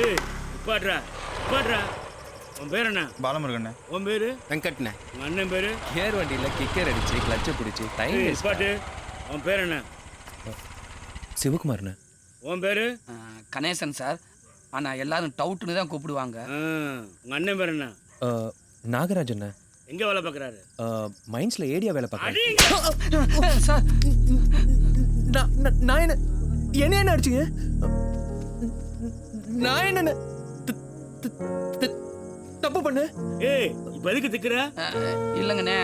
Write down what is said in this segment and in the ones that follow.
ஏய் உட்காட்றா உட்காட்றா உன் பேர் என்ன பாலமுருகண்ணே உன் பேரு வெங்கட்ண்ணே உங்க அண்ணன் பேரு கேர் வண்டியில் கிக்கர் அடிச்சு கிளச்சை பிடிச்சி டைம் உட்காட்டு உன் பேர் என்ன சிவகுமார்ண்ணே உன் பேரு கணேசன் சார் ஆனா எல்லாரும் டவுட்னு தான் கூப்பிடுவாங்க ஆ, உங்க அண்ணன் பேர் என்ன நாகராஜண்ணே எங்க வேலை பார்க்கறாரு மைன்ஸில் ஏடியா வேலை பார்க்குறேன் அடி சார் நான் என்ன என்ன என்ன அடிச்சிங்க நான் என்ன தப்பு பண்ண. ஏய் இப்ப எதுக்கு திக்குற? இல்லைங்கண்ணே.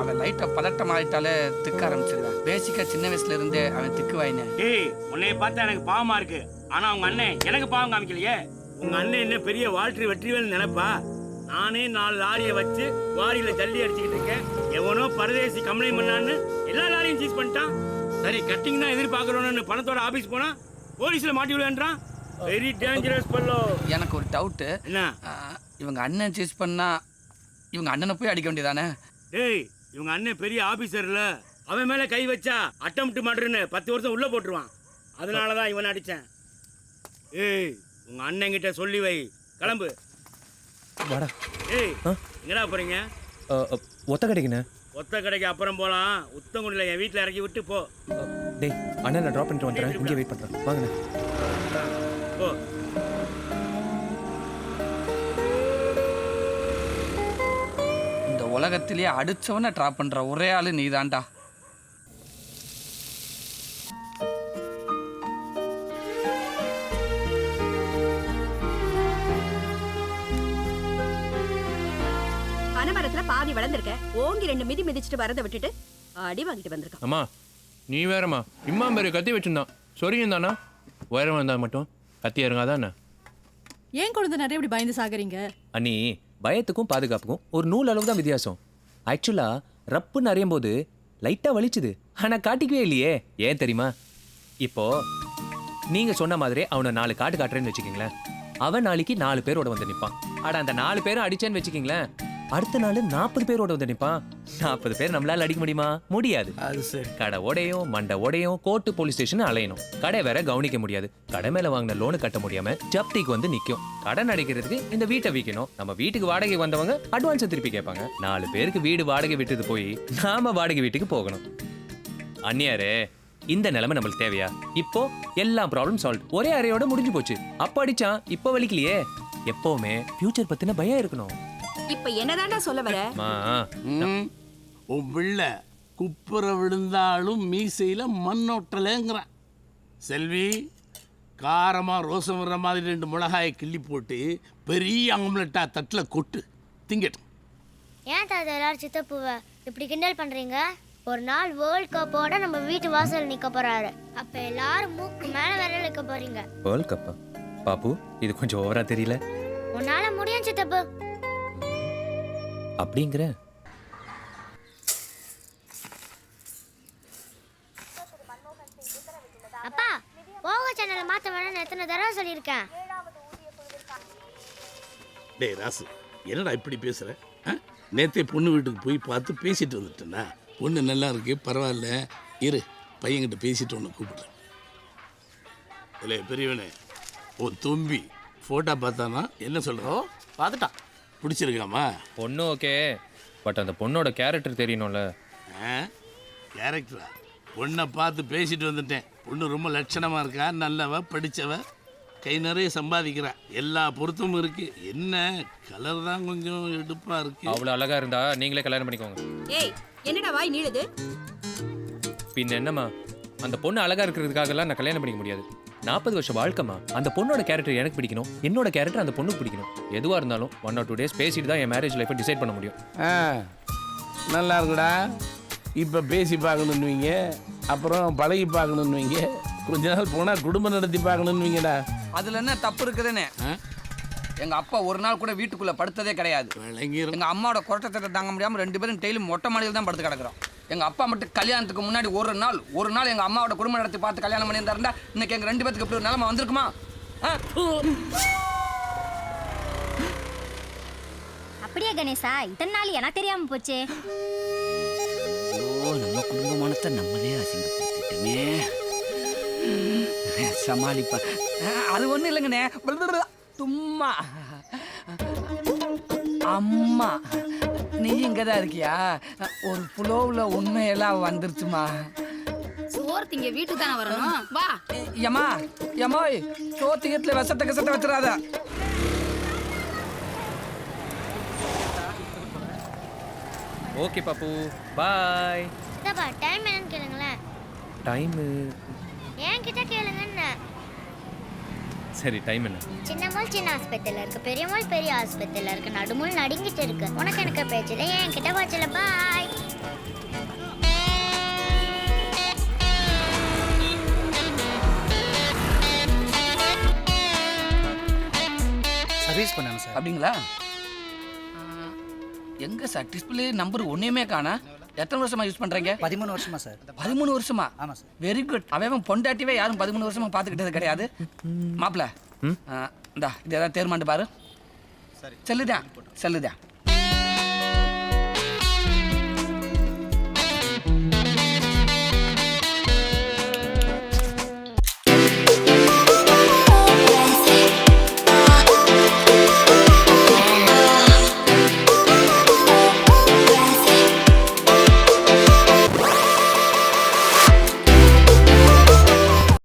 அவன் லைட்டா பதட்டம் ஆயிட்டாலே திக்க ஆரம்பிச்சிருக்கான் பேசிக்கா சின்ன வயசுல இருந்தே அவன் திக்கு வாயினேன் ஏய் உன்னைய பார்த்தா எனக்கு பாவமா இருக்கு. ஆனா உங்க அண்ணன் எனக்கு பாவம் காமிக்கலையே? உங்க அண்ணன் என்ன பெரிய வாழ்க்கை வெற்றிவேல் நினைப்பா? நானே நாலு லாரியை வச்சு வாரியில ஜல்லி அடிச்சுக்கிட்டு இருக்கேன். எவனோ பரதேசி கம்ப்ளைண்ட் பண்ணான்னு எல்லா லாரியும் சீஸ் பண்ணிட்டான். சரி கட்டிங் தான் எதிர்பார்க்கறோன்னு பணத்தோட ஆபீஸ் போனா போலீஸ்ல மாட்டி விடுவேன்றான். வெரி டேஞ்சரஸ் பல்லோ எனக்கு ஒரு டவுட்டு என்ன? இவங்க அண்ணன் சூஸ் பண்ணா இவங்க அண்ணனை போய் அடிக்க வேண்டியதானே? டேய் இவங்க அண்ணன் பெரிய ஆபீசர்ல அவன் மேல கை வச்சா அட்டம்ப்ட் மர்டர்னு பத்து வருஷம் உள்ள போட்டுருவான். அதனால தான் இவன் அடிச்சேன். ஏய் உங்க அண்ணன் கிட்ட சொல்லி வை. கிளம்பு. வாடா. ஏய்? எங்கடா போறீங்க? ஒத்த கடைக்குண்ணே. ஒத்த கடைக்கு அப்புறம் போலாம். உத்தங்குடியில் என் வீட்டில் இறக்கி விட்டு போ. டேய் அண்ணன் நான் ட்ராப் பண்ணிட்டு வந்துடுறேன். இங்கே வெயிட் பண்ணுறேன் வாங்கண்ணே. உலகத்திலேயே அடிச்சவனை ட்ராப் பண்ற ஒரே ஆளு நீதான்டா. பனைமரத்துல பாதி வளர்ந்துருக்க ஓங்கி ரெண்டு மிதி மிதிச்சிட்டு வரதை விட்டுட்டு அடி வாங்கிட்டு வந்திருக்கான். அம்மா நீ வேறம்மா இம்மா பேரு கத்தி வச்சிருந்தான். சொரியும் தானா? உயரம் வந்தா மட்டும் கத்தி இறங்காதானே ஏன் குழந்தை நிறைய இப்படி பயந்து சாகுறீங்க? அண்ணி பயத்துக்கும் பாதுகாப்புக்கும் ஒரு நூல் அளவு தான் வித்தியாசம். ஆக்சுவலா ரப்புன்னு அறியும் போது லைட்டா வலிச்சுது. ஆனா காட்டிக்கவே இல்லையே. ஏன் தெரியுமா? இப்போ நீங்க சொன்ன மாதிரி அவனை நாலு காட்டு காட்டுறேன்னு வச்சுக்கீங்களேன். அவன் நாளைக்கு நாலு பேரோட வந்து நிற்பான் ஆனா அந்த நாலு பேரும் அடிச்சேன்னு வச்சுக்கீங்களேன். அடுத்த நாள் நாற்பது பேரோட வந்து நிப்பான். நாற்பது பேர் நம்மளால அடிக்க முடியுமா? முடியாது. அது சரி. கடை உடையும் மண்டை உடையும் கோர்ட்டு போலீஸ் ஸ்டேஷன் அலையணும். கடை வேற கவனிக்க முடியாது. கடை மேல வாங்கின லோனு கட்ட முடியாம ஜப்திக்கு வந்து நிக்கும். கடன் அடைக்கிறதுக்கு இந்த வீட்டை விற்கணும் நம்ம வீட்டுக்கு வாடகை வந்தவங்க அட்வான்ஸ் திருப்பி கேட்பாங்க. நாலு பேருக்கு வீடு வாடகை விட்டது போய் நாம வாடகை வீட்டுக்கு போகணும். அந்நியாரே இந்த நிலைமை நம்மளுக்கு தேவையா? இப்போ எல்லா ப்ராப்ளம் சால்வ் ஒரே அறையோட முடிஞ்சு போச்சு. அப்ப அடிச்சான் இப்போ வலிக்கலையே. எப்பவுமே ஃபியூச்சர் பத்தின பயம் இருக்கணும். இப்ப என்னதான்டா சொல்ல வர? மா. உன் பிள்ளை குப்புற விழுந்தாலும் மீசையில் மண்ணொட்டலைங்கிறான் செல்வி காரமாக ரோசம் வர்ற மாதிரி ரெண்டு மிளகாயை கிள்ளி போட்டு பெரிய ஆம்லெட்டா தட்டில் கொட்டு. திங்கட்டும். ஏன் தாத்தா எல்லாரும் சித்தப்புவை இப்படி கிண்டல் பண்றீங்க? ஒரு நாள் வேர்ல்ட் கப்போட நம்ம வீட்டு வாசல் நிக்க போறாரு. அப்ப எல்லாரும் மூக்கு மேல விரல் வைக்க போறீங்க. வேர்ல்ட் கப்பா பாப்பு இது கொஞ்சம் ஓவரா தெரியல. உன்னால முடியும் சித்தப்பு. அப்படிங்கிற. அப்பா போக சேனலை மாத்த வேணும்னு எத்தனை தடவை சொல்லியிருக்கேன். டேய் ராசு என்னடா இப்படி பேசுகிற நேத்தே பொண்ணு வீட்டுக்கு போய் பார்த்து பேசிட்டு வந்துட்டேன்னா பொண்ணு நல்லா இருக்கு பரவாயில்ல. இரு பையன்கிட்ட பேசிட்டு ஒன்று கூப்பிடுறேன். இல்லை பெரியவனே உன் தும்பி ஃபோட்டோ பார்த்தானா? என்ன சொல்கிறோம் பார்த்துட்டான். பிடிச்சிருக்காமா? பொண்ணு ஓகே. பட் அந்த பொண்ணோட கேரக்டர் தெரியணும்ல. ஆ? கேரக்டரா பொண்ணை பார்த்து பேசிட்டு வந்துட்டேன். பொண்ணு ரொம்ப லட்சணமாக இருக்கா? நல்லவ? படித்தவ கை நிறைய சம்பாதிக்கிறா. எல்லா பொருத்தமும் இருக்கு. என்ன? கலர் தான் கொஞ்சம் எடுப்பாக இருக்கு. அவ்வளோ அழகா இருந்தா நீங்களே கல்யாணம் பண்ணிக்கோங்க. ஏய் என்னடா வாய் நீளுது? பின்ன என்னம்மா? அந்த பொண்ணு அழகா இருக்கிறதுக்காகலாம் நான் கல்யாணம் பண்ணிக்க முடியாது. நாற்பது வருஷம் வாழ்க்கைமா அந்த பொண்ணோட கேரக்டர் எனக்கு பிடிக்கணும். என்னோட கேரக்டர் அந்த பொண்ணுக்கு பிடிக்கணும். எதுவா இருந்தாலும் ஒன் ஆர் டூ டேஸ் பேசிட்டு தான் என் மேரேஜ் லைஃப்பை டிசைட் பண்ண முடியும். ஆ நல்லா இருக்குடா. இப்போ பேசி பார்க்கணுன்னுவீங்க. அப்புறம் பழகி பார்க்கணுன்னுவீங்க. கொஞ்ச நாள் போனால் குடும்பம் நடத்தி பார்க்கணுன்னுவீங்கடா. அதுல என்ன தப்பு இருக்குதுன்னு? ஆ? எங்க அப்பா ஒரு நாள் கூட வீட்டுக்குள்ள படுத்ததே கிடையாது. விளங்கிரும். எங்க அம்மாவோட கொட்டத்தை தாங்க முடியாம ரெண்டு பேரும் டெய்லி மொட்டை மாடியில் தான் படுத்து கிடக்குறோம். எங்க அப்பா மட்டும் கல்யாணத்துக்கு முன்னாடி ஒரு நாள் ஒரு நாள் எங்க அம்மாவோட குடும்பம் நடத்தி பார்த்து கல்யாணம் பண்ணியிருந்தாருந்தா இன்னைக்கு எங்க ரெண்டு பேத்துக்கு இப்படி ஒரு நிலைமை வந்திருக்குமா? அப்படியே கணேசா? இத்தனை நாள் எனக்கு தெரியாம போச்சே. ஓ நம்ம குடும்பமானத்தை நம்மளே அசிங்கப்படுத்திட்டோமே. சமாளிப்பேன் அஹ், அது ஒன்றும் இல்லைங்கண்ணே. சும்மா அம்மா. நீ இங்கே தான் இருக்கியா? ஒரு புலோவில் உண்மையெல்லாம் வந்துருச்சுமா. சோறு திங்க வீட்டுக்கு தானே வரணும்? வா. யம்மா யம்மாய் சோத்திகத்தில் விஷத்தை கசத்தை வச்சிடாத. ஓகே பாப்பு. பாய். டைம் என்னன்னு கேளுங்களேன். டைமு என்கிட்ட கேளுங்கன்னு. சரி டைம் என்ன? சின்ன மூல் சின்ன ஆஸ்பத்திரியில் இருக்கு பெரிய மூல் பெரிய ஆஸ்பத்திரியில் இருக்கு நடுமுள் நடுங்கிட்டு இருக்கு. உனக்கு எனக்கு பேச்சில் என்கிட்ட பேச்சில் பாய் சர்வீஸ் பண்ணாங்க சார் அப்படிங்களா? எங்க சார் டிஸ்பிளே நம்பர் ஒன்றையுமே காணா. எத்தனை வருஷமா யூஸ் பண்றீங்க? பதிமூணு வருஷமா சார். பதிமூணு வருஷமா? ஆமாம் சார். வெரி குட் அவன் பொண்டாட்டிவே யாரும் பதிமூணு வருஷமா பார்த்துக்கிட்டது கிடையாது. மாப்பிள இந்தா இது ஏதாவது தேர்மாண்டு பாரு. செல்லுதான் செல்லுதான்